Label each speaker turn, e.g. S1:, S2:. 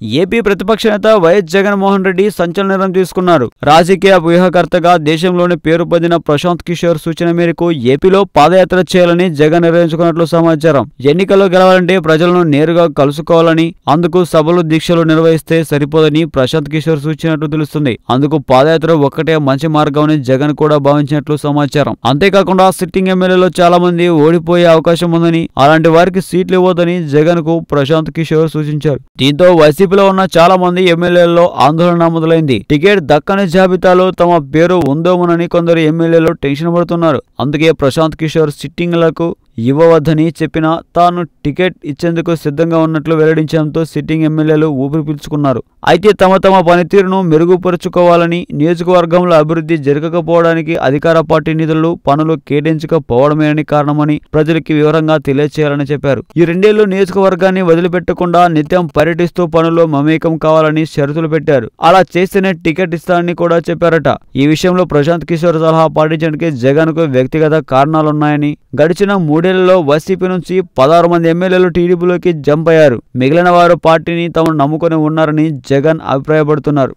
S1: AP ప్రతిపక్ష నేత YS Jaganmohan Reddy సంచలన నిర్ణయం తీసుకున్నారు. రాజకీయ వ్యూహకర్తగా దేశంలోని పేరు పొందిన ప్రశాంత్ కిషోర్ సూచన మేరకు ఏపీలో పాదయాత్ర చేయాలని జగన్ నిర్ణయించుకున్నట్లు సమాచారం. ఎన్నికల్లో గెలవాలంటే ప్రజలను నేరుగా కలుసుకోవాలని అందుకు సభలు దీక్షలు నిర్వహిస్తే సరిపోదని ప్రశాంత్ కిషోర్ సూచించినట్లు తెలుస్తుంది. అందుకు పాదయాత్ర ఒక్కటే మంచి మార్గమని జగన్ కూడా భావించినట్లు సమాచారం. అంతేకాకుండా సిట్టింగ్ ఎమ్మెల్యేలో చాలా మంది ఓడిపోయే అవకాశం ఉందని అలాంటి వారికి సీట్లు ఇవ్వదని జగన్కు ప్రశాంత్ కిషోర్ సూచించారు. దీంతో టీడీపీలో ఉన్న చాలా మంది ఎమ్మెల్యేలలో ఆందోళన మొదలైంది టికెట్ దక్కని జాబితాలో తమ పేరు ఉందోమోనని కొందరు ఎమ్మెల్యేలు టెన్షన్ పడుతున్నారు. అందుకే ప్రశాంత్ కిషోర్ సిట్టింగ్లకు ఇవ్వవద్దని చెప్పినా తాను టికెట్ ఇచ్చేందుకు సిద్ధంగా ఉన్నట్లు వెల్లడించడంతో సిట్టింగ్ ఎమ్మెల్యేలు ఊపిరి పీల్చుకున్నారు. అయితే తమ తమ పనితీరును మెరుగుపరుచుకోవాలని నియోజకవర్గంలో అభివృద్ధి జరగకపోవడానికి అధికార పార్టీ నిధులు పనులు కేటాయించకపోవడమేనని కారణమని ప్రజలకి వివరంగా తెలియచేయాలని చెప్పారు. ఈ రెండేళ్ళు నియోజకవర్గాన్ని వదిలిపెట్టకుండా నిత్యం పర్యటిస్తూ పనుల్లో మమేకం కావాలని షరతులు పెట్టారు. అలా చేస్తేనే టికెట్ ఇస్తానని కూడా చెప్పారట. ఈ విషయంలో ప్రశాంత్ కిషోర్ సలహా పాటించడానికి జగన్కు వ్యక్తిగత కారణాలున్నాయని గడిచిన మూడేళ్ళలో వైసీపీ నుంచి పదహారు మంది ఎమ్మెల్యేలు టీడీపీలోకి జంప్ అయ్యారు. మిగిలిన వారు పార్టీని తాము నమ్ముకొని ఉన్నారని జగన్ అభిప్రాయపడుతున్నారు.